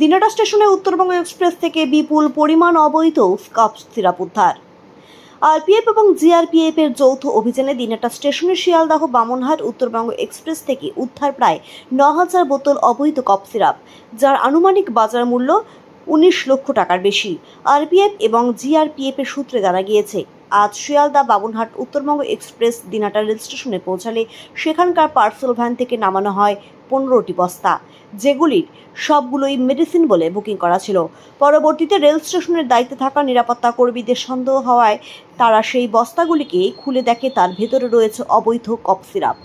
দিনাটা স্টেশনে উত্তরবঙ্গ এক্সপ্রেস থেকে বিপুল পরিমাণ অবৈধ কাপ সিরাপ উদ্ধার। আরপিএফ এবং জিআরপিএফ এর যৌথ অভিযানে দিনাটা স্টেশনের শিয়ালদাহ বামনহাট উত্তরবঙ্গ এক্সপ্রেস থেকে উদ্ধার প্রায় ন হাজার বোতল অবৈধ কপ সিরাপ, যার আনুমানিক বাজার মূল্য উনিশ লক্ষ টাকার বেশি। আরপিএফ এবং জিআরপিএফ এর সূত্রে জানা গিয়েছে আজ শিয়ালদা বাবনহাট উত্তরবঙ্গ এক্সপ্রেস দিনাটা রেল স্টেশনে পৌঁছালে সেখানকার পার্সেল ভ্যান থেকে নামানো হয় পনেরোটি বস্তা। যেগুলির সবগুলোই মেডিসিন বলে বুকিং করা ছিল। পরবর্তীতে রেল স্টেশনের দায়িত্বে থাকা নিরাপত্তা কর্মীদের সন্দেহ হওয়ায় তারা সেই বস্তাগুলিকে খুলে দেখে তার ভেতরে রয়েছে অবৈধ কফ সিরাপ।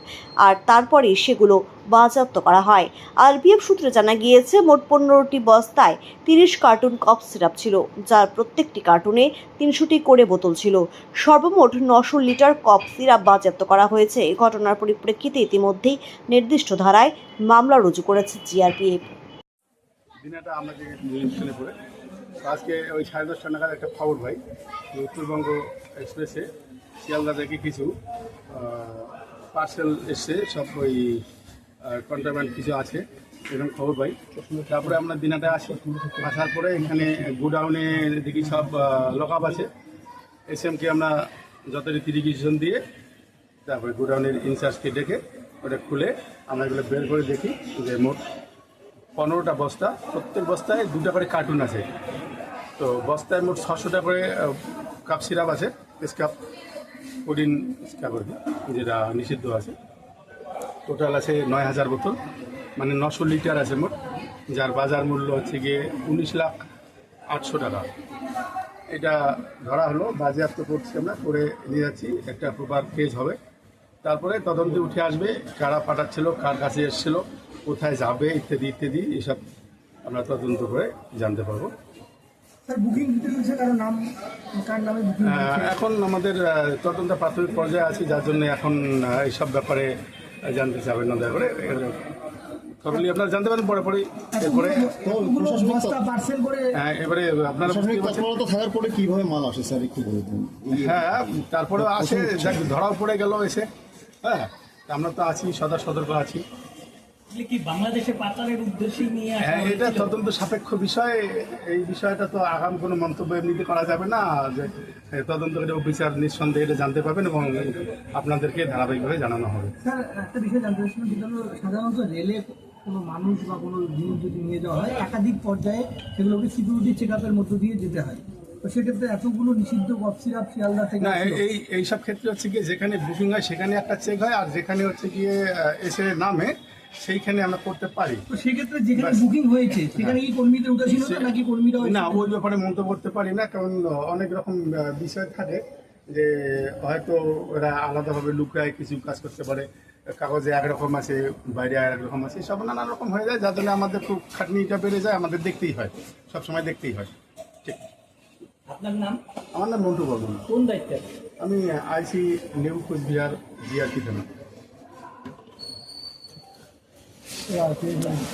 আর তারপরে সেগুলো বাজেয়াপ্ত করা হয়। আরপিএফ সূত্রে জানা গিয়েছে, মোট পনেরোটি বস্তায় তিরিশ কার্টুন কফ সিরাপ ছিল, যার প্রত্যেকটি কার্টুনে তিনশোটি করে বোতল ছিল। সর্বমোট নশো লিটার কফ সিরাপ বাজেয়াপ্ত করা হয়েছে। এই ঘটনার পরিপ্রেক্ষিতে ইতিমধ্যেই নির্দিষ্ট ধারায় মামলা রুজু করেছে জিআরপিএফ। আজকে ওই সাড়ে দশটা নাগাদ একটা খবর যে উত্তরবঙ্গ এক্সপ্রেসে শিয়ালদা থেকে কিছু পার্সেল এসছে, সব ওই কন্ট্রাব্যান্ড কিছু আছে, এরকম খবর পাই। তারপরে আমরা দিনাটা আসি। আসার পরে এখানে গোডাউনে দেখি সব লক আপ আছে। এস এমকে আমরা যথারীতি রিকুইজিশন দিয়ে তারপরে গোডাউনের ইনচার্জকে ডেকে ওটা খুলে আমরা এগুলো বের করে দেখি যে মোট পনেরোটা বস্তা, প্রত্যেক বস্তায় দুটা করে কার্টুন আছে। তো বস্তায় মোট ছশোটা করে কাপ সিরাপ আছে স্কাপ কোডিন স্কাপ আর যেটা নিষিদ্ধ আছে। টোটাল আছে নয় হাজার বোতল মানে নশো লিটার আছে মোট, যার বাজার মূল্য হচ্ছে গিয়ে উনিশ লাখ আটশো টাকা। এটা ধরা হলো বাজেয়াপ্ত করছি আমরা করে নিয়ে যাচ্ছি একটা প্রপার কেস হবে। তারপরে তদন্তে উঠে আসবে কারা পাঠাচ্ছিল কার কাছে এসেছিল কোথায় যাবে ইত্যাদি ইত্যাদি এসব আমরা তদন্ত করে জানতে পারব। এখন আমাদের তদন্ত প্রাথমিক পর্যায়ে আছে যার জন্য এখন এইসব ব্যাপারে জানতে চাবেন না দয়া করে। আপনারা জানতে পারেন পরে পরে এরপরে করে। হ্যাঁ, এবারে আপনারা থাকার পরে কীভাবে মাল আসে স্যার একটু বলে দিন। হ্যাঁ তারপরে আসে ধরাও পড়ে গেল এসে। হ্যাঁ আমরা তো আছি সদা সতর্ক আছি। কি বাংলাদেশে পাচারের উদ্দেশ্যে নিয়ে হ্যাঁ এটা তদন্ত সাপেক্ষ বিষয়। এই বিষয়টা তো আগাম কোনো মন্তব্য এমনিতে করা যাবে না যে তদন্তকারী অফিসার নিঃসন্দেহে এটা জানতে পারবেন এবং আপনাদেরকে ধারাবাহিকভাবে জানানো হবে। স্যার একটা বিষয় জানতে চাচ্ছিলাম সাধারণত রেলে কোনো মানুষ বা কোনো জিনিস যদি নিয়ে যাওয়া হয় একাধিক পর্যায়ে সেগুলোকে সিকিউরিটি চেক আপের মধ্য দিয়ে যেতে হয়। তো সেক্ষেত্রে এতগুলো নিষিদ্ধ কফ সিরাপ শিয়ালদা থেকে না এই এইসব ক্ষেত্রে হচ্ছে গিয়ে যেখানে বুকিং হয় সেখানে একটা চেক হয় আর যেখানে হচ্ছে গিয়ে এসে নামে সেইখানে আমরা করতে পারি। তো সেক্ষেত্রে যেখানে বুকিং হয়েছে সেখানে কি কর্মীদের উদাসীন নাকি কর্মীরা না ওই ব্যাপারে মন্তব্য করতে পারি না কারণ অনেক রকম বিষয় থাকে যে হয়তো ওরা আলাদাভাবে লুকায় কিছু কাজ করতে পারে কাগজে একরকম আছে বাইরে এক রকম আছে সব নানা রকম হয়ে যায় যার জন্য আমাদের খুব খাটনিটা বেড়ে যায় আমাদের দেখতেই হয় সব সময় দেখতেই হয়। ঠিক। আপনার নাম? আমার নাম মন্টু বর্মন। কোন দায়িত্বে? আমি আইসি নিউ কোচবিহার জিআরপি থানা। 是啊，先生